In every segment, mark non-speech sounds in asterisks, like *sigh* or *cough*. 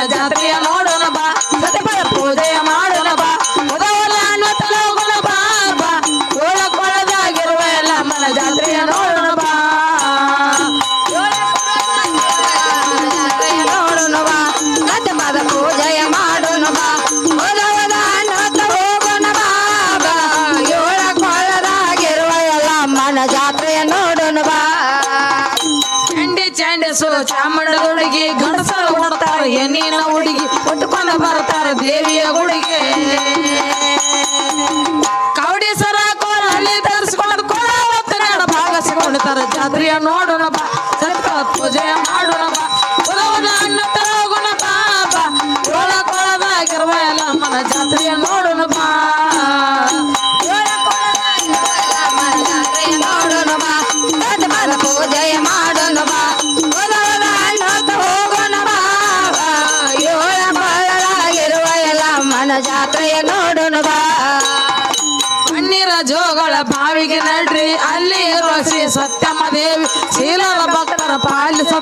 ಮನ ಜಾತ್ರೆಯ ಹೆಣ್ಣಿನ ಹುಡುಗಿ ಉಟ್ಕೊಂಡು ಬರ್ತಾರೆ ದೇವಿಯ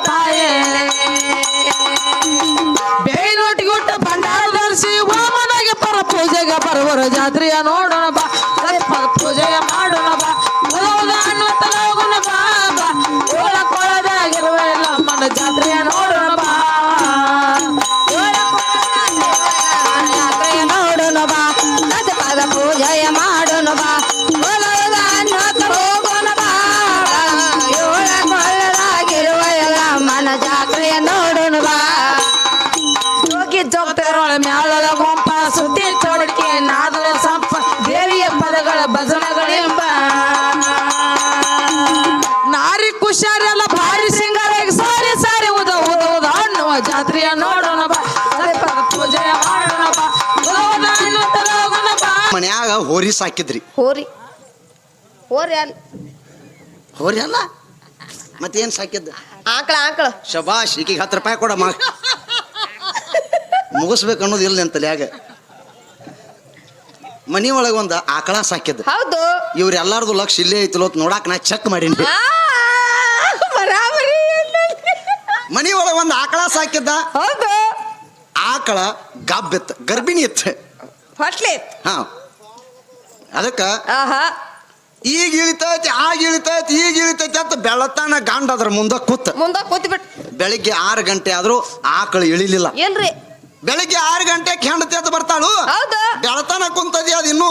ತಾಯೇ ಬೇನೊಟ್ಟಿಗೆ ಹುಟ್ಟ ಭಂಡಾರ ಧರಿಸಿ ವಾಮನಿಗೆ ಪರ ಪೂಜೆಗೆ ಬರುವರು ಜಾತ್ರೆಯ ನೋಡೋಣ ಜಾತ್ರೆಯ ನೋಡೋಣ ಬಾ. ಸರಿಪದ ಪೂಜೆಯ ಮಾಡೋಣ ಬಾ. ಉದ ಉದ ಹೋಗೋಣ ಬಾ. ಮನ್ಯಾಗ ಹೋರಿ ಸಾಕಿದ್ರಿ. ಹೋರಿ. ಹೋರಿ ಅಲ್ಲ. ಹೋರಿ ಅಲ್ಲ? ಮತ್ತೇನ್ ಸಾಕಿದ್ದು? ಆಕಳ ಆಕಳ. ಶಬಾಷ್ ಈಕಿಗೆ ಹತ್ತು ರೂಪಾಯಿ ಕೊಡಮ್ಮ. ಮುಗಿಸ್ಬೇಕು ಅನ್ನೋದು ಇಲ್ಲ ಅಂತ ಲ್ಯಾಗ. ಮನಿ ಒಳಗೆ ಒಂದು ಆಕಳ ಸಾಕಿದ್ದು. ಹೌದು. ಇವ್ರೆಲ್ಲಾರ್ದು ಲಕ್ಷ ಇಲ್ಲೇ ಐತಲೋ ಅಂತ ನೋಡಾಕ ನಾ ಚೆಕ್ ಮಾಡೀನಿ ಆ, ಬರಾಬರಿ ಮನಿ ಒಳಗೆ ಒಂದು ಆಕಳ ಸಾಕಿದ್ದ. ಹೌದು. ಆಕಳ ಗಬ್ಬಿತ್ತು ಗರ್ಭಿಣಿ ಇತ್ತು. ಹೊಟ್ಲಿ ಹಾ. ಅದಕ್ಕ ಆಹಾ. ಈಗ ಇಳಿತೈತಿ ಆಗ ಇಳಿತೈತಿ ಈಗ ಇಳಿತೈತಿ ಅಂತ ಬೆಳತಾನ ಗಾಂಡ ಅದ್ರ ಮುಂದೆ ಕೂತ. ಮುಂದ ಕೂತಿ ಬಿಟ್ ಬೆಳಿಗ್ಗೆ ಆರು ಗಂಟೆ ಆದ್ರೂ ಆಕಳು ಇಳಿಲಿಲ್ಲ. ಏನ್ರಿ? ಬೆಳಿಗ್ಗೆ ಆರು ಗಂಟೆಗೆ ಹೆಂಡತಿ ಅದು ಬರ್ತಾಳು? ಹೌದು. ಬೆಳತನ ಕುಂತದಿ ಅದು ಇನ್ನೂ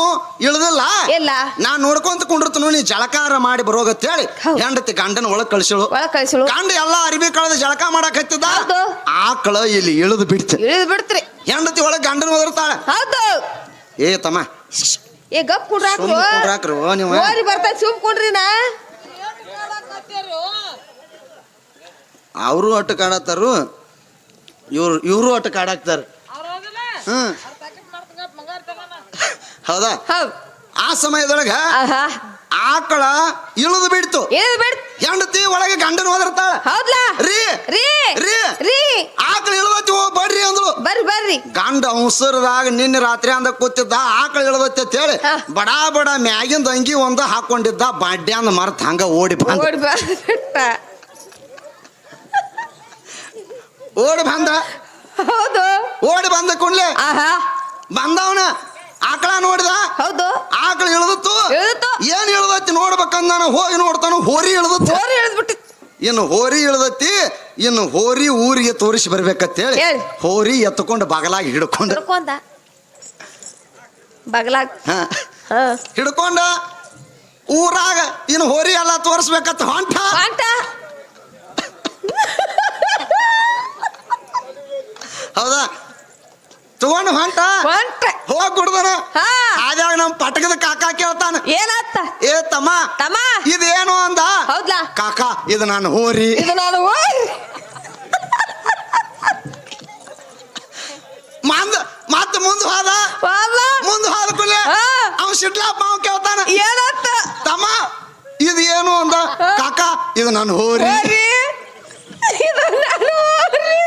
ಇಳ್ದಿಲ್ಲ? ಇಲ್ಲ. ನಾ ನೋಡ್ಕೊಂತ ಕುಂಡಿರ್ತನು ನೀ ಜಳಕಾರ ಮಾಡಿ ಬರೋಗತ್ತೇಳಿ. ಹೇಳಿ ಹೆಂಡತಿ ಗಂಡನ ಒಳಗ್ ಕಳ್ಸಿಳು. ಒಳಗ್ ಕಳಿಸಳು. ಗಂಡ ಎಲ್ಲಾ ಅರಿವಿ ಕಳೆದ ಜಳಕ ಮಾಡಕ್ ಹತ್ತಿದ ಹೌದು. ಆಕಳ ಇಲ್ಲಿ ಇಳಿದು ಬಿಡ್ತ. ಇಳಿದು ಬಿಡ್ತ್ರಿ. ಹೆಂಡತಿ ಒಳಗ್ ಗಂಡನ ಒದರ್ತಾಳ. ಹೌದು. ಏ ತಮ್ಮ. ಏ ಗಪ್ ಕುಡ್ರಾಕ್ರು. ನೀವು. ಹೋರಿ ಬರ್ತಾ ಸುಮ್ ಕುಡ್ರಿ ನಾ ಅವರು ಅಟ್ಟು ಕಾಡತ್ತಾರು ಇವ್ರು ಇವರು ಒಟ್ಟು ಕಾಡಾಕ್ತಾರೆ ಹ್ಮ್. ಹೌದಾ? ಹೌದ್. ಆ ಸಮಯದೊಳಗ ಆಹಾ. ಆಕಳ ಇಳಿದು ಬಿಡ್ತು. ಬಿಡ್ ಹೆಂಡತಿ ಒಳಗೆ ಗಂಡನ ಒದರ್ತಾಳ ಹೌದ್ಲಾ? ರೀ. ರೀ. ರೀ. ರೀ. ಆಕಳ ಇಳ್ದತಿ ಓ ಬರ್ರಿ ಅಂದ್ಳು ಬರ್ರಿ ಬರ್ರಿ. ಗಂಡ ಹುಸರದಾಗ ನಿನ್ನೆ ರಾತ್ರಿ ಅಂದ ಕೂತಿದ್ದ ಆಕಳ ಇಳ್ದತಿ ಅಂತ ಹೇಳಿ. ಬಡ ಬಡ ಮ್ಯಾಗಿಂದ ಅಂಗಿ ಒಂದು ಹಾಕೊಂಡಿದ್ದ ಬಾಡ್ಯಾಂದ ಮರ್ತ ಹಂಗ ಓಡಿ ಬಂದ. ಓಡಿ ಓಡಿ ಬಂದ. ಹೌದು. ಓಡಿ ಬಂದ ಕುಂಡ್ಲೆ ಆಹಾ. ಬಂದವನ ಆಕಳ ನೋಡಿದ. ಹೌದು. ಆಕಳ ಇಳ್ದತ್ತು. ಏನು ಏನ್ ಇಳದತ್ತಿ ನೋಡ್ಬೇಕಂದ ನಾನು? ಹೋಗಿ ನೋಡ್ತಾನ ಹೋರಿ ಇಳಿದಿತ್ತು. ಹೋರಿ ಇಳಿದ್ಬಿಟ್ಟು. ಇನ್ನು ಹೋರಿ ಇಳಿದತ್ತಿ ಇನ್ನು ಹೋರಿ ಊರಿಗೆ ತೋರಿಸಿ ಬರ್ಬೇಕಂತೇಳಿ ಹೇಳಿ. ಹೋರಿ ಎತ್ಕೊಂಡು ಬಗಲಾಗಿ ಹಿಡ್ಕೊಂಡ. ಹಿಡ್ಕೊಂಡ. ಬಗಲಾಗ್. ಹಾ. ಹಾ. ಹಿಡ್ಕೊಂಡ. ಊರಾಗ ಇನ್ನು ಹೋರಿ ಎಲ್ಲ ತೋರಿಸ್ಬೇಕಂತ ಹೊಂಟ. ಪಾಂಟ ಹೌದಾ? ತಗೊಂಡು ಹೊಂಟ? ಹೊಂಟ. ಹೋಗ್ ಕುಡ್ದನ ಹಾ. ಆದಾಗ ನಮ್ ಪಟಕದ ಕಾಕಾ ಕೇಳ್ತಾನ? ಏನತ್ತ ಏ ತಮ್ಮ. ತಮ್ಮ. ಇದೇನು ಅಂದ? ಹೌದ್ಲಾ? ಕಾಕಾ ಇದು ನಾನು ಹೋರಿ. ಇದು ನಾನು ಹೋರಿ. ಮಂದ ಮತ್ತ ಮುಂದೆ ಹೋದ? ಮುಂದ ಹೋದ ಕುಲೆ. ಅವ ಸಿಡ್ಲಾಪ್ ಮಾವ ಕೇಳ್ತಾನ? ಏನಾತ? ತಮ್ಮ ಇದು ಏನು ಅಂದ ಕಾಕಾ ಇದು ನಾನು ಹೋರಿ ಹೋರಿ ಇದು ನಾನು ಹೋರಿ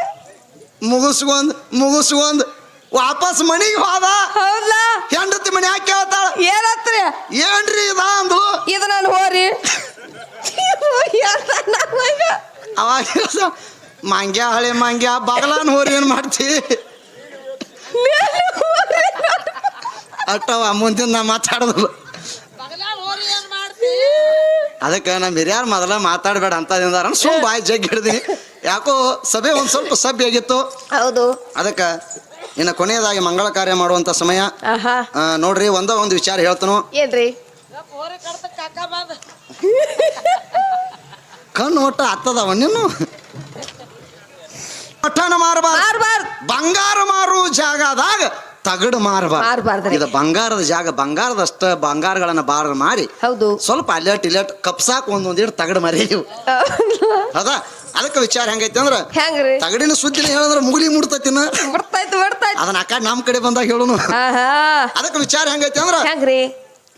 ಮುಗಿಸ್ಕೊಂಡ್ ಮುಗಿಸ್ಕೊಂಡ್ ವಾಪಸ್ ಮನಿಗೆ ಹೋದ. ಹೌದಾ ಹೆಂಡತಿ ಮನೆ ಯಾಕೆ ಕೇಳ್ತಾಳ? ಏನತ್ರಿ? ಏನ್ರಿ ಇದ ಅಂದ್ಲು? ಇದು ನಾನು ಹೋರಿ. ಅವಾಗ ಮಂಗ್ಯ ಹಳೆ ಮಂಗ್ಯ ಬಗಲಾನ್ ಹೋರಿ ಏನ್ ಮಾಡ್ತಿ? ಅಟ್ಟವ ಮುಂದಿನ ನಾ ಮಾತಾಡೋದಿಲ್ಲ ಅದಕ್ಕೆ ನಮ್ಮ ಹಿರಿಯರ್ ಮೊದಲ ಮಾತಾಡಬೇಡ ಅಂತ ಸುಮ್ ಬಾಯಿ ಜಗ್ಗಿ ಹಿಡ್ದೀನಿ ಯಾಕೋ ಸಭೆ ಒಂದ್ ಸ್ವಲ್ಪ ಸಭ್ಯ ಆಗಿತ್ತು. ಹೌದು. ಅದಕ್ಕ ಇನ್ನ ಕೊನೆಯದಾಗಿ ಮಂಗಳ ಕಾರ್ಯ ಮಾಡುವಂತ ಸಮಯ. ಆಹಾ. ಆ, ನೋಡ್ರಿ ಒಂದ ಒಂದು ವಿಚಾರ ಹೇಳ್ತನು. ಏನ್ರಿ? ಕಣ್ಣು ಒಟ್ಟ ಹತ್ತದವ ನೀನು ಪಟ್ಟಣ ಮಾರಬಾರ್ದು. ಬಾರ್ ಬಂಗಾರ ಮಾರು ಜಾಗದಾಗ ತಗಡು ಮಾರಬಾರ್ದು. ಮಾರ್ಬಾರ್ದ್ರಿ. ಇದು ಬಂಗಾರದ ಜಾಗ ಬಂಗಾರದಷ್ಟ ಬಂಗಾರಗಳನ್ನ ಬಾರ ಮಾರಿ. ಹೌದು. ಸ್ವಲ್ಪ ಅಲ್ಲಟ್ ಇಲ್ಲಟ್ ಕಪ್ಸಾಕ್ ಒಂದೊಂದಿಟ್ಟು ತಗಡು ಮರಿ ಹೌದಾ? ಅದಕ್ಕೆ ವಿಚಾರ ಹೆಂಗೈತಿ ಅಂದ್ರ ಹೆಂಗ್ರಿ? ತಗಡಿನ ಸುದ್ದಿನ ಹೇಳಂದ್ರ ಮುಗುಲಿ ಮುಡ್ತತಿನ ಬರ್ತಾಯ್ತು ಬರ್ತಾಯ್ತು. ಅದನ್ನ ಅಕ್ಕ ನಮ್ ಕಡೆ ಬಂದಾಗ ಹೇಳುನು. ಅದಕ್ಕೆ ವಿಚಾರ ಹೆಂಗೈತಿ ಅಂದ್ರ ಹೆಂಗ್ರಿ?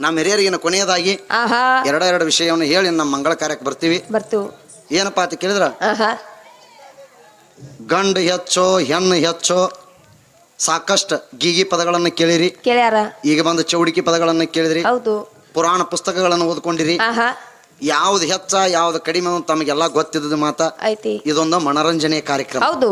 ನಮ್ಮ ಹಿರಿಯರಿಗಿನ ಕೊನೆಯದಾಗಿ ಎರಡ ಎರಡು ವಿಷಯವನ್ನು ಹೇಳಿ ನಮ್ಮ ಮಂಗಳ ಕಾರ್ಯಕ್ಕೆ ಬರ್ತೀವಿ. ಬರ್ತೀವಿ. ಏನಪ್ಪಾ ಅಂತ ಕೇಳಿದ್ರ? ಗಂಡ ಹೆಚ್ಚೋ ಹೆಣ್ಣು ಹೆಚ್ಚೋ ಸಾಕಷ್ಟು ಗೀಗಿ ಪದಗಳನ್ನ ಕೇಳಿರಿ. ಕೇಳ್ಯಾರ? ಈಗ ಬಂದ ಚೌಡಿಕಿ ಪದಗಳನ್ನ ಕೇಳಿದ್ರಿ. ಹೌದು. ಪುರಾಣ ಪುಸ್ತಕಗಳನ್ನು ಓದ್ಕೊಂಡಿರಿ. ಯಾವ್ದು ಹೆಚ್ಚ ಯಾವ್ದು ಕಡಿಮೆ ಅಂತ ತಮಗೆಲ್ಲ ಗೊತ್ತಿದ್ದು ಮಾತ. ಐತಿ ಇದೊಂದು ಮನರಂಜನೆ ಕಾರ್ಯಕ್ರಮ. ಹೌದು.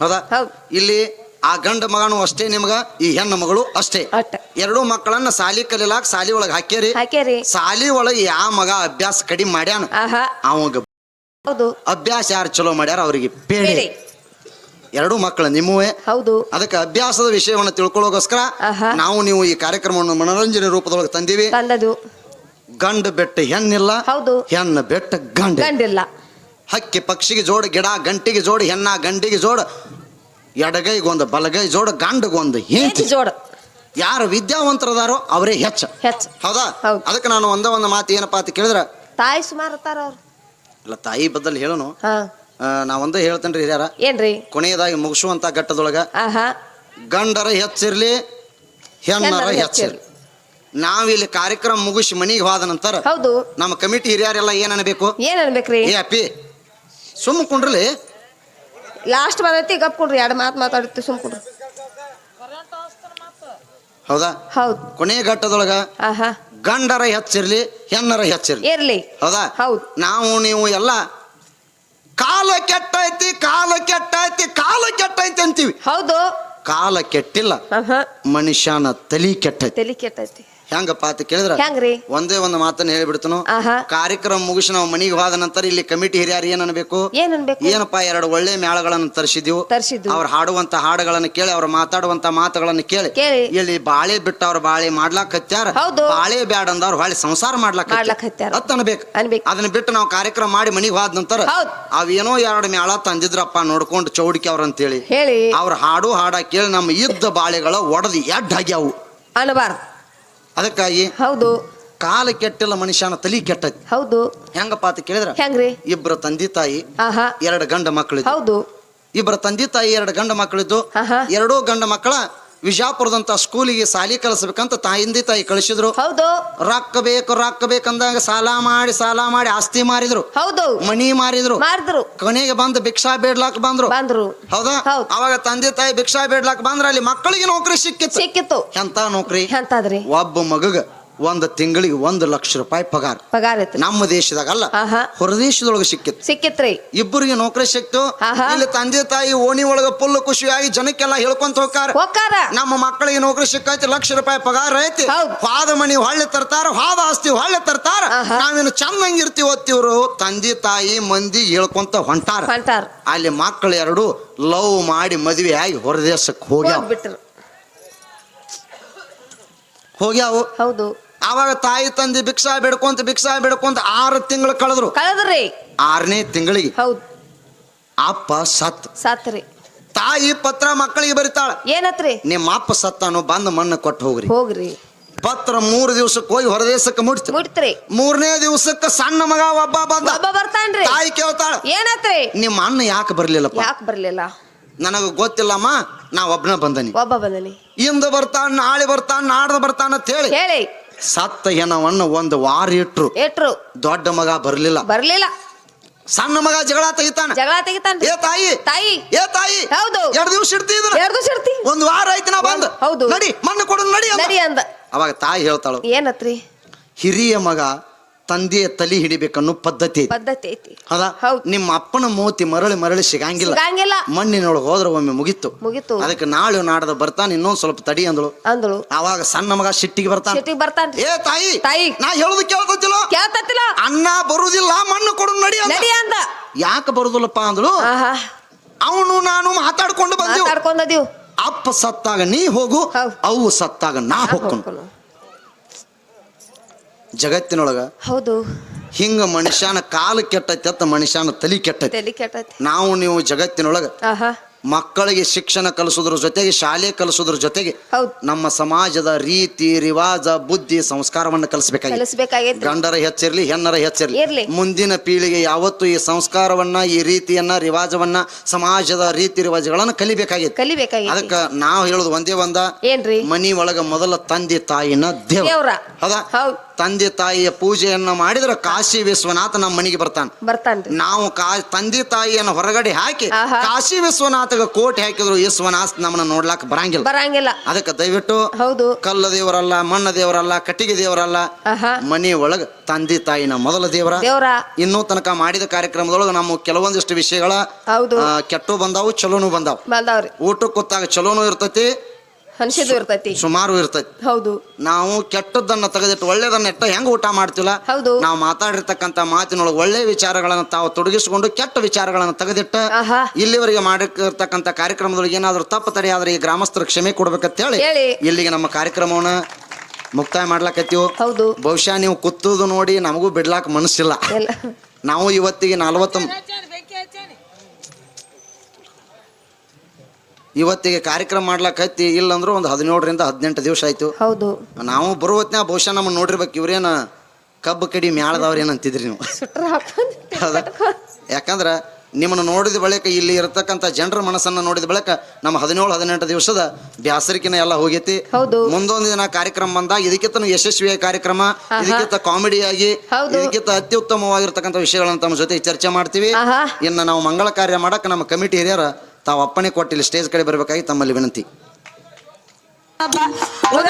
ಹೌದಾ? ಹೌದು. ಇಲ್ಲಿ ಆ ಗಂಡ ಮಗನು ಅಷ್ಟೇ ನಿಮ್ಗ ಈ ಹೆಣ್ಣು ಮಗಳು ಅಷ್ಟೇ. ಎರಡು ಎರಡೂ ಮಕ್ಕಳನ್ನ ಸಾಲಿ ಕಲಿಲಾಕ್ ಸಾಲಿ ಒಳಗೆ ಹಾಕ್ಯಾರಿ. ಹಾಕ್ಯಾರಿ. ಸಾಲಿ ಒಳಗೆ ಯಾವ ಮಗ ಅಭ್ಯಾಸ ಕಡಿಮೆ ಮಾಡ್ಯಾನ? ಆಹಾ. ಅವಾಗ ಹೌದು. ಅಭ್ಯಾಸ ಯಾರು ಚಲೋ ಮಾಡ್ಯಾರ? ಅವರಿಗೆ ಪೇಡೆ ಎರಡು ಎರಡೂ ಮಕ್ಕಳು ನಿಮ್ಮವೇ. ಹೌದು. ಅದಕ್ಕೆ ಅಭ್ಯಾಸದ ವಿಷಯವನ್ನು ತಿಳ್ಕೊಳ್ಳೋಗೋಸ್ಕರ ಆಹಾ. ನಾವು ನೀವು ಈ ಕಾರ್ಯಕ್ರಮವನ್ನು ಮನೋರಂಜನೆ ರೂಪದೊಳಗೆ ತಂದೀವಿ. ತಂದದು ಗಂಡು ಬೆಟ್ಟ ಹೆಣ್ಣಿಲ್ಲ ಹೌದು. ಹೆಣ್ಣು ಬೆಟ್ಟ ಗಂಡ ಗಂಡಿಲ್ಲ. ಹಕ್ಕಿ ಪಕ್ಷಿಗೆ ಜೋಡ ಗಿಡ ಗಂಟಿಗೆ ಜೋಡ ಹೆಣ್ಣ ಗಂಡಿಗೆ ಜೋಡ ಎಡಗೈಗೊಂದು ಬಲಗೈ ಜೋಡ ಗಂಡಗೊಂದು ಹೆಂಚಿ ಹೆಂಡತಿ. ಜೋಡ. ಯಾರು ವಿದ್ಯಾವಂತರದಾರೋ ಅವರೇ ಹೆಚ್ಚ. ಹೆಚ್ಚು. ಹೌದಾ? ಹೌದು. ಅದಕ್ಕೆ ನಾನು ಒಂದೇ ಒಂದು ಮಾತು ಏನಪ್ಪಾ ಅಂತ ಕೇಳಿದ್ರೆ ತಾಯಿ ಸುಮಾರು ಇರ್ತಾರ ಅವ್ರು. ಇಲ್ಲ ತಾಯಿ ಬದಲು ಹೇಳೋನು. ಹಾ. ಆ, ನಾ ಒಂದೇ ಹೇಳ್ತೇನೆ ಹಿರಿಯರ. ಏನ್ರಿ? ಕೊನೆಯದಾಗಿ ಮುಗಿಸುವಂತ ಘಟ್ಟದೊಳಗ ಆಹಾ. ಗಂಡರ ಹೆಚ್ಚಿರ್ಲಿ ಹೆಣ್ಣರ ಹೆಣ್ಣರ ಹೆಚ್ಚಿರ್ಲಿ. ನಾವಿಲ್ಲಿ ಕಾರ್ಯಕ್ರಮ ಮುಗಿಸಿ ಮನೆಗೆ ಹೋದ ನಂತರ ಹೌದು. ನಮ್ಮ ಕಮಿಟಿ ಹಿರಿಯರೆಲ್ಲ ಏನ್ ಅನ್ಬೇಕು ಏನ್ ಅನ್ಬೇಕ್ರಿ? ಏ ಅಪ್ಪಿ ಸುಮ್ಮ ಕುಂಡ್ರಲಿ. ಲಾಸ್ಟ್ ಬಂದೈತಿ ಗಪ್ ಕೊಡ್ರಿ ಎರಡು ಮಾತು ಮಾತಾಡುತ್ತೆ ಸುಮ್ ಕೊಡ್ರಿ. ಹೌದಾ? ಹೌದು. ಕೊನೆಯ ಘಟ್ಟದೊಳಗ ಆಹಾ. ಗಂಡರ ಹೆಚ್ಚಿರ್ಲಿ ಹೆಣ್ಣರ ಹೆಚ್ಚಿರ್ಲಿ. ಇರ್ಲಿ. ಹೌದಾ? ಹೌದು. ನಾವು ನೀವು ಎಲ್ಲ ಕಾಲ ಕೆಟ್ಟೈತಿ ಕಾಲ ಕೆಟ್ಟೈತಿ ಕಾಲ ಕೆಟ್ಟೈತಿ ಅಂತೀವಿ. ಹೌದು. ಕಾಲ ಕೆಟ್ಟಿಲ್ಲ. ಮನುಷ್ಯನ ತಲಿ ಕೆಟ್ಟೈತಿ. ತಲಿ ಕೆಟ್ಟೈತಿ. ಹೆಂಗಪ್ಪ ಅಂತ ಕೇಳಿದ್ರ? ಹೆಂಗ್ರಿ ಒಂದೇ ಒಂದು ಮಾತನ್ನ ಹೇಳಿಬಿಡ್ತನು. ಆಹಾ. ಕಾರ್ಯಕ್ರಮ ಮುಗಿಸಿ ನಾವು ಮನೆಗೆ ಹೋದ ನಂತರ ಇಲ್ಲಿ ಕಮಿಟಿ ಹಿರಿಯರು ಏನ್ ಅನ್ಬೇಕು? ಏನ್ ಅನ್ಬೇಕು ಏನಪ್ಪಾ ಎರಡು ಒಳ್ಳೆ ಮೇಳಗಳನ್ನು ತರಿಸಿದ್ವು. ತರ್ಸಿದ್ದು. ಅವ್ರು ಹಾಡುವಂತ ಹಾಡುಗಳನ್ನು ಕೇಳಿ ಅವ್ರು ಮಾತಾಡುವಂತ ಮಾತುಗಳನ್ನು ಕೇಳಿ. ಕೇಳಿ. ಇಲ್ಲಿ ಬಾಳೆ ಬಿಟ್ಟ ಅವ್ರು ಬಾಳೆ ಮಾಡ್ಲಾಕ್ ಹತ್ಯಾರ. ಹೌದು. ಬಾಳೆ ಬ್ಯಾಡ ಅಂದವ್ರು ಹೊಳ್ಳಿ ಸಂಸಾರ ಮಾಡ್ಲಾಕ್ ಮಾಡ್ಲಾಕ್ ಹತ್ಯಾರ. ಅತ್ ಅನ್ಬೇಕು. ಅನ್ಬೇಕು. ಅದನ್ನ ಬಿಟ್ಟು ನಾವು ಕಾರ್ಯಕ್ರಮ ಮಾಡಿ ಮನೆಗೆ ಹೋದ ನಂತರ ಹೌದ್. ಅವೇನೋ ಎರಡು ಮೇಳ ತಂದಿದ್ರಪ್ಪ ನೋಡ್ಕೊಂಡು ಚೌಡಿಕೆ ಅವ್ರ ಅಂತೇಳಿ. ಹೇಳಿ. ಅವ್ರ ಹಾಡು ಹಾಡ ಕೇಳಿ ನಮ್ಮ ಇದ್ದ ಬಾಳೆಗಳ ಒಡದು ಎಡ್ ಆಗ್ಯಾವು. ಅನ್ಬಾರ್ದು. ಅದಕ್ಕಾಗಿ ಹೌದು. ಕಾಲ ಕೆಟ್ಟಿಲ್ಲ ಮನುಷ್ಯನ ತಲಿ ಕೆಟ್ಟೈತಿ. ಹೌದು. ಹೆಂಗಪ್ಪ ಅಂತ ಕೇಳಿದ್ರ? ಹೆಂಗ್ರಿ? ಇಬ್ಬರ ತಂದೆ ತಾಯಿ ಆಹಾ. ಎರಡು ಗಂಡ ಮಕ್ಕಳು ಹೌದು. ಇಬ್ಬರ ತಂದೆ ತಾಯಿ ಎರಡು ಗಂಡ ಮಕ್ಕಳಿದ್ದು ಆಹಾ. ಎರಡೂ ಗಂಡ ಮಕ್ಕಳ ವಿಜಾಪುರದಂತ ಸ್ಕೂಲಿಗೆ ಸಾಲಿ ಕಲಿಸ್ಬೇಕಂತ ತಾಯಿಂದಿ ತಾಯಿ ಕಳಿಸಿದ್ರು. ಹೌದು. ರೊಕ್ಕ ಬೇಕು ರೊಕ್ಕ ಬೇಕಂದಾಗ ಸಾಲ ಮಾಡಿ ಸಾಲ ಮಾಡಿ ಆಸ್ತಿ ಮಾರಿದ್ರು. ಹೌದು. ಮನಿ ಮಾರಿದ್ರು. ಮಾರಿದ್ರು. ಕೊನೆಗೆ ಬಂದು ಭಿಕ್ಷಾ ಬೇಡ್ಲಾಕ್ ಬಂದ್ರು. ಬಂದ್ರು. ಹೌದಾ? ಹೌದ್. ಅವಾಗ ತಂದೆ ತಾಯಿ ಭಿಕ್ಷಾ ಬೇಡ್ಲಾಕ್ ಬಂದ್ರ ಅಲ್ಲಿ ಮಕ್ಕಳಿಗೆ ನೌಕರಿ ಸಿಕ್ಕಿತ್ತು. ಸಿಕ್ಕಿತ್ತು. ಎಂತ ನೌಕರಿ? ಎಂತಾದ್ರಿ? ಒಬ್ಬ ಮಗಗ. ಒಂದು ತಿಂಗಳಿಗೆ ಒಂದು ಲಕ್ಷ ರೂಪಾಯಿ ಪಗಾರ. ಪಗಾರ ಐತ್ರಿ ನಮ್ಮ ದೇಶದಾಗ ಅಲ್ಲ ಆಹಾ. ಹೊರದೇಶದೊಳಗೆ ಸಿಕ್ಕಿತ್ತು. ಸಿಕ್ಕಿತ್ರಿ. ಇಬ್ಬರಿಗೆ ನೌಕರಿ ಸಿಕ್ತು. ಆಹಾ. ಇಲ್ಲಿ ತಂದೆ ತಾಯಿ ಓಣಿ ಒಳಗ ಫುಲ್ ಖುಷಿಯಾಗಿ ಜನಕ್ಕೆಲ್ಲ ಹೇಳ್ಕೊಂತ ಹೋಗ್ತಾರ. ಹೋಕಾರ ನಮ್ಮ ಮಕ್ಕಳಿಗೆ ನೌಕರಿ ಸಿಕ್ಕೈತಿ ಲಕ್ಷ ರೂಪಾಯಿ ಪಗಾರ ಐತಿ. ಹೌದ್. ಹಾದ ಮನಿ ಹೊಳ್ಳೆ ತರ್ತಾರ ಹಾದ ಆಸ್ತಿ ಹೊಳ್ಳೆ ತರ್ತಾರ. ಆಹಾ. ನಾವೇನು ಚಂದಂಗಿರ್ತೀವಿ ಓದ್ತಿವ್ರು ತಂದೆ ತಾಯಿ ಮಂದಿ ಹೇಳ್ಕೊಂತ ಹೊಂಟಾರ. ಹೊಂಟಾರ. ಅಲ್ಲಿ ಮಕ್ಕಳು ಎರಡು ಲವ್ ಮಾಡಿ ಮದುವೆ ಆಗಿ ಹೊರದೇಶಕ್ಕೆ ಹೋಗ್ಯಾವ. ಹೋಗ್ಬಿಟ್ರು. ಹೋಗ್ಯಾವು. ಹೌದು. ಅವಾಗ ತಾಯಿ ತಂದೆ ಭಿಕ್ಷಾ ಬಿಡ್ಕೊಂತ ಭಿಕ್ಷಾ ಬಿಡ್ಕೊಂತ ಆರು ತಿಂಗಳು ಕಳೆದ್ರು. ಕಳೆದ್ರಿ. ಆರನೇ ತಿಂಗಳಿಗೆ. ಹೌದು. ಅಪ್ಪ ಸತ್. ಸತ್ರಿ ತಾಯಿ ಪತ್ರ ಮಕ್ಕಳಿಗೆ ಬರಿತಾಳ. ಏನತ್ರಿ? ನಿಮ್ಮ ಅಪ್ಪ ಸತ್ತಾನು ಬಂದ ಮಣ್ಣು ಕೊಟ್ಟು ಹೋಗ್ರಿ. ಹೋಗ್ರಿ. ಪತ್ರ ಮೂರು ದಿವಸಕ್ಕೆ ಹೋಗಿ ಹೊರದೇಶಕ್ಕೆ ಮುಟ್ತು. ಮುಟ್ತ್ರಿ. ಮೂರನೇ ದಿವಸಕ್ಕೆ ಸಣ್ಣ ಮಗ ಒಬ್ಬ ಬಂದ. ಒಬ್ಬ ಬರ್ತಾನ್ರಿ. ತಾಯಿ ಕೇಳ್ತಾಳ. ಏನತ್ರಿ? ನಿಮ್ಮ ಅಣ್ಣ ಯಾಕೆ ಬರ್ಲಿಲ್ಲಪ್ಪ? ಯಾಕೆ ಬರ್ಲಿಲ್ಲ? ನನಗ ಗೊತ್ತಿಲ್ಲಮ್ಮ ನಾ ಒಬ್ನ ಬಂದನಿ. ಒಬ್ಬ ಬಂದನಿ. ಇಂದು ಬರ್ತಾನ ನಾಳೆ ಬರ್ತಾನ ನಾಡ್ದ ಬರ್ತಾನ ಅಂತ ಹೇಳಿ. ಹೇಳಿ. ಸತ್ತ ಏನವನ್ನ ಒಂದು ವಾರ ಇಟ್ರು. ಇಟ್ರು. ದೊಡ್ಡ ಮಗ ಬರ್ಲಿಲ್ಲ. ಬರ್ಲಿಲ್ಲ. ಸಣ್ಣ ಮಗ ಜಗಳ ತೆಗಿತಾನ. ಜಗಳ ತೆಗಿತಾನ ಏ ತಾಯಿ. ತಾಯಿ. ಏ ತಾಯಿ. ಹೌದು. ಎರಡು ದಿವಸ ಇಡ್ತಿದ್ರು ಎರಡು ದಿವಸ ಇಡ್ತಿ. ಒಂದ್ ವಾರ ಐತಿ ನಾ ಬಂದ್. ಹೌದು. ನಡಿ ಮಣ್ಣು ಕೊಡು ನಡಿ. ನಡಿ ಅಂದ. ಅವಾಗ ತಾಯಿ ಹೇಳ್ತಾಳು ಏನತ್ರಿ? ಹಿರಿಯ ಮಗ ತಂದೆಯ ತಲಿ ಹಿಡಿಬೇಕನ್ನೋ ಪದ್ಧತಿ ಐತಿ. ಪದ್ಧತಿ ಐತಿ. ಅದ? ಹೌದ್. ನಿಮ್ಮ ಅಪ್ಪನ ಮೂತಿ ಮರಳಿ ಮರಳಿ ಸಿಗಂಗಿಲ್ಲ. ಸಿಗಂಗಿಲ್ಲ. ಮಣ್ಣಿನೊಳಗೆ ಹೋದ್ರೆ ಒಮ್ಮೆ ಮುಗೀತು. ಮುಗಿತು. ಅದಕ್ಕೆ ನಾಳೆ ನಾಡದ ಬರ್ತಾನೆ ಇನ್ನೊಂದ್ ಸ್ವಲ್ಪ ತಡಿ ಅಂದಳು. ಅಂದಳು. ಅವಾಗ ಸಣ್ಣ ಮಗ ಸಿಟ್ಟಿಗೆ ಬರ್ತಾನೆ. ಸಿಟಿಗೆ ಬರ್ತಾನ್ರಿ ಏ ತಾಯಿ ತಾಯಿ. ನಾ ಹೇಳುದು ಕೇಳ್ಕೊತಿಲ್ಲ? ಕೇಳ್ತತ್ತಿಲ್ಲ ಅನ್ನ ಬರುದಿಲ್ಲ ಮಣ್ಣು ಕೊಡು ನಡಿ ಅಂದ. ನಡಿ ಅಂದ. ಯಾಕೆ ಬರುದಿಲ್ಲಪ್ಪ ಅಂದಳು? ಆಹಾ. ಅವನು ನಾನು ಮಾತಾಡ್ಕೊಂಡು ಬಂದೆವು. ಮಾತಾಡ್ಕೊಂಡದೀವ್ ಅಪ್ಪ ಸತ್ತಾಗ ನೀ ಹೋಗು ಹೌದ್. ಅವು ಸತ್ತಾಗ ನಾ ಹೋಗ್ಕೊಂಡು ಜಗತ್ತಿನೊಳಗ ಹೌದು. ಹಿಂಗ ಮನುಷ್ಯನ ಕಾಲು ಕೆಟ್ಟೈತಿ ಅಂತ ಮನುಷ್ಯನ ತಲಿ ಕೆಟ್ಟೈತಿ. ತಲಿ ಕೆಟ್ಟೈತಿ. ನಾವು ನೀವು ಜಗತ್ತಿನೊಳಗ ಆಹಾ. ಮಕ್ಕಳಿಗೆ ಶಿಕ್ಷಣ ಕಲಿಸೋದ್ರ ಜೊತೆಗೆ ಶಾಲೆ ಕಲಿಸೋದ್ರ ಜೊತೆಗೆ ಹೌದ್. ನಮ್ಮ ಸಮಾಜದ ರೀತಿ ರಿವಾಜ ಬುದ್ಧಿ ಸಂಸ್ಕಾರವನ್ನು ಕಲಿಸಬೇಕಾಗಿದೆ ಗಂಡರ ಹೆಚ್ಚಿರ್ಲಿ ಹೆಣ್ಣರ ಹೆಚ್ಚಿರ್ಲಿ. ಇರ್ಲಿ. ಮುಂದಿನ ಪೀಳಿಗೆ ಯಾವತ್ತು ಈ ಸಂಸ್ಕಾರವನ್ನ ಈ ರೀತಿಯನ್ನ ರಿವಾಜವನ್ನ ಸಮಾಜದ ರೀತಿ ರಿವಾಜಗಳನ್ನ ಕಲಿಬೇಕಾಗಿತ್ತು. ಕಲಿಬೇಕಾಗೈತಿ ಅದಕ್ಕ ನಾವು ಹೇಳುದು ಒಂದೇ ಒಂದ ಏನ್ರಿ? ಮನಿ ಒಳಗ ಮೊದಲ ತಂದೆ ತಾಯಿನ ದೇವ ದೇವ್ರ. ಹೌದಾ? ಹೌದ್. ತಂದೆ ತಾಯಿಯ ಪೂಜೆಯನ್ನ ಮಾಡಿದ್ರೆ ಕಾಶಿ ವಿಶ್ವನಾಥ ನಮ್ಮ ಮನೆಗೆ ಬರ್ತಾನೆ. ಬರ್ತಾನ್ರಿ ನಾವು ಕಾ ತಂದೆ ತಾಯಿಯನ್ನ ಹೊರಗಡೆ ಹಾಕಿ ಆಹಾ. ಕಾಶಿ ವಿಶ್ವನಾಥಗ ಕೋಟೆ ಹಾಕಿದ್ರು ವಿಶ್ವನಾಥ್ ನಮ್ಮನ್ನ ನೋಡ್ಲಾಕ ಬರಂಗಿಲ್ಲ. ಬರಂಗಿಲ್ಲ. ಅದಕ್ಕೆ ದಯವಿಟ್ಟು ಹೌದು. ಕಲ್ಲ ದೇವರಲ್ಲ ಮಣ್ಣ ದೇವರಲ್ಲ ಕಟ್ಟಿಗೆ ದೇವರಲ್ಲ ಆಹಾ. ಮನೆ ಒಳಗ ತಂದೆ ತಾಯಿನ ಮೊದಲ ದೇವರ. ದೇವ್ರ. ಇನ್ನೂ ತನಕ ಮಾಡಿದ ಕಾರ್ಯಕ್ರಮದೊಳಗೆ ನಮ್ಮ ಕೆಲವೊಂದಿಷ್ಟು ವಿಷಯಗಳ ಹೌದು. ಆ, ಕೆಟ್ಟು ಬಂದಾವು ಚಲೋನು ಬಂದಾವು. ಬಂದಾವ್ರಿ. ಊಟಕ್ಕೆ ಕೂತಾಗ ಚಲೋನು ಇರ್ತೈತಿ ಹನ್ಸಿದು ಇರ್ತೈತಿ. ಸುಮಾರು ಇರ್ತೈತಿ. ಹೌದು. ನಾವು ಕೆಟ್ಟದ್ದನ್ನ ತೆಗೆದಿಟ್ಟು ಒಳ್ಳೇದನ್ನ ಇಟ್ಟ ಹೆಂಗ್ ಊಟ ಮಾಡ್ತಿಲ್ಲ ಹೌದು. ನಾವು ಮಾತಾಡಿರ್ತಕ್ಕಂಥ ಮಾತಿನೊಳಗೆ ಒಳ್ಳೆ ವಿಚಾರಗಳನ್ನ ತಾವು ತೊಡಗಿಸಿಕೊಂಡು ಕೆಟ್ಟ ವಿಚಾರಗಳನ್ನ ತೆಗೆದಿಟ್ಟ ಇಲ್ಲಿವರೆಗೆ ಮಾಡಿರ್ತಕ್ಕಂಥ ಕಾರ್ಯಕ್ರಮದೊಳಗೆ ಏನಾದರೂ ತಪ್ಪು ತಡೆ ಆದ್ರೆ ಈ ಗ್ರಾಮಸ್ಥರು ಕ್ಷಮೆ ಕೊಡ್ಬೇಕಂತ ಹೇಳಿ ಇಲ್ಲಿಗೆ ನಮ್ಮ ಕಾರ್ಯಕ್ರಮವನ್ನ ಮುಕ್ತಾಯ ಮಾಡ್ಲಾಕತ್ತೀವಿ? ಹೌದು. ಬಹುಶಃ ನೀವು ಕುತ್ತುದು ನೋಡಿ ನಮಗೂ ಬಿಡ್ಲಾಕ ಮನಸ್ಸಿಲ್ಲ. ನಾವು ಇವತ್ತಿಗೆ ನಲವತ್ತು ಇವತ್ತಿಗೆ ಕಾರ್ಯಕ್ರಮ ಮಾಡ್ಲಾಕತ್ತಿ ಇಲ್ಲಂದ್ರೂ ಒಂದು ಹದಿನೇಳರಿಂದ ಹದಿನೆಂಟು ದಿವಸ ಆಯ್ತು. ಹೌದು. ನಾವು ಬರುವ ಹೊತ್ನ್ಯಾಗ ಬಹುಶಃ ನಮ್ಮ ನೋಡಿರ್ಬೇಕು ಇವ್ರೇನ ಕಬ್ಬು ಕಡಿ ಮ್ಯಾಳದವ್ರು ಏನಂತಿದ್ರಿ ನೀವು. *laughs* ಯಾಕಂದ್ರ ಹೌದಾ? ಯಾಕಂದ್ರೆ ನಿಮ್ಮನ್ನು ನೋಡಿದ ಬಳಿಕ ಇಲ್ಲಿ ಇರತಕ್ಕಂತ ಜನರ ಮನಸ್ಸನ್ನ ನೋಡಿದ ಬಳಿಕ ನಮ್ಮ ಹದಿನೇಳು ಹದಿನೆಂಟು ದಿವಸದ ಬ್ಯಾಸರಿಕಿನ ಎಲ್ಲ ಹೋಗೈತಿ. ಮುಂದೊಂದು ದಿನ ಕಾರ್ಯಕ್ರಮ ಬಂದಾಗ ಇದಕ್ಕಿಂತ ಯಶಸ್ವಿಯಾಗಿ ಕಾರ್ಯಕ್ರಮ ಇದಕ್ಕಿಂತ ಕಾಮಿಡಿಯಾಗಿ ಆಗಿ ಇದಕ್ಕಿಂತ ಅತ್ಯುತ್ತಮವಾಗಿರ್ತಕ್ಕಂಥ ವಿಷಯಗಳನ್ನ ತಮ್ಮ ಜೊತೆ ಚರ್ಚೆ ಮಾಡ್ತೀವಿ. ಇನ್ನ ಇನ್ನು ನಾವು ಮಂಗಳ ಕಾರ್ಯ ಮಾಡಕ್ಕೆ ನಮ್ಮ ಕಮಿಟಿ ಹಿರಿಯರ ತಾವು ಅಪ್ಪಣೆ ಕೊಟ್ಟಿಲ್ಲ ಸ್ಟೇಜ್ ಕಡೆ ಬರಬೇಕಾಗಿ ತಮ್ಮಲ್ಲಿ ವಿನಂತಿ. ಉದ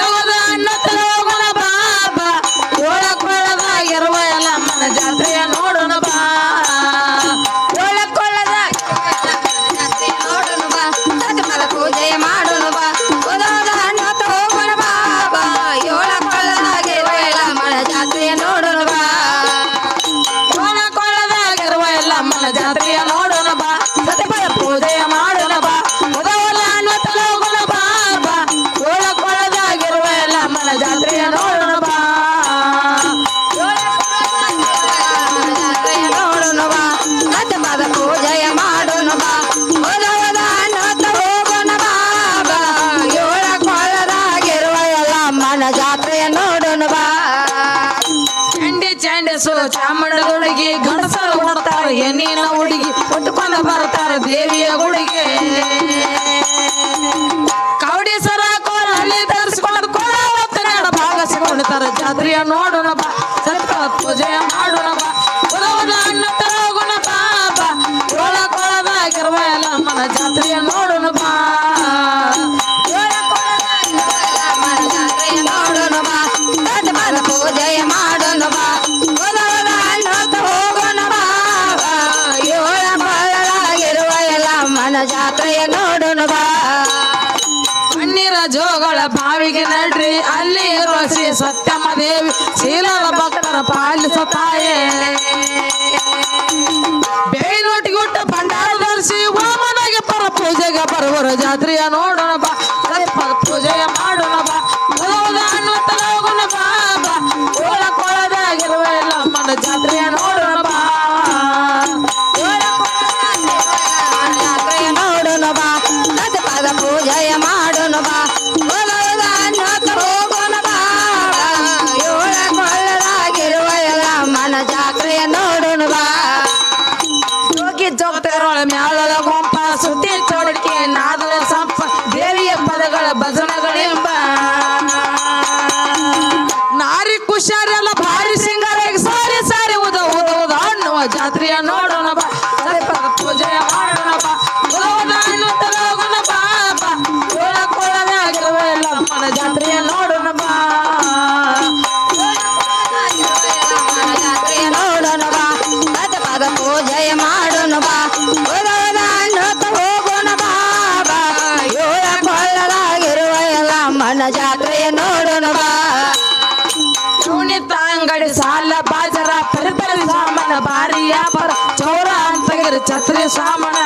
ಗಣಸ ಹುಡುಗಿ ಗಂಡಸರು ಹುಡ್ತಾರ ಹೆಣ್ಣಿನ ಹುಡುಗಿ ಉಟ್ಕೊಂಡು ಬರ್ತಾರ, ದೇವಿಯ ಗುಡಿಗೆ. ಕವಡಿ ಸರ ಕೋರ ಅಲ್ಲಿ ತರಿಸ್ಕೊಂಡು ಕೊಡ ಭಾಗಸಿಕೊಂಡಿರ್ತಾರ ಜಾತ್ರೆಯ ನೋಡೋಣ ಭಕ್ತರ ಸತಾಯೇ ತಾಯೇ ಬೇನೊಟ್ಟಿಗುಟ್ಟ ಭಂಡಾರ ಧರಿಸಿ ವಾಮನಾಗೆ ಪರ ಪೂಜೆಗೆ ಬರುವರು ಜಾತ್ರೆಯ ನೋಡೋಣ ಜಾತ್ರೆಯ ನೋಡೋಣ ಅಂಗಡಿ ಸಾಲ ಬಾಜರ ಪರಿತರ ಸಾಮಾನ ಬಾರಿಯ ಬರ ಚೌರ ಅಂತ ಛತ್ರಿ ಸಾಮನ.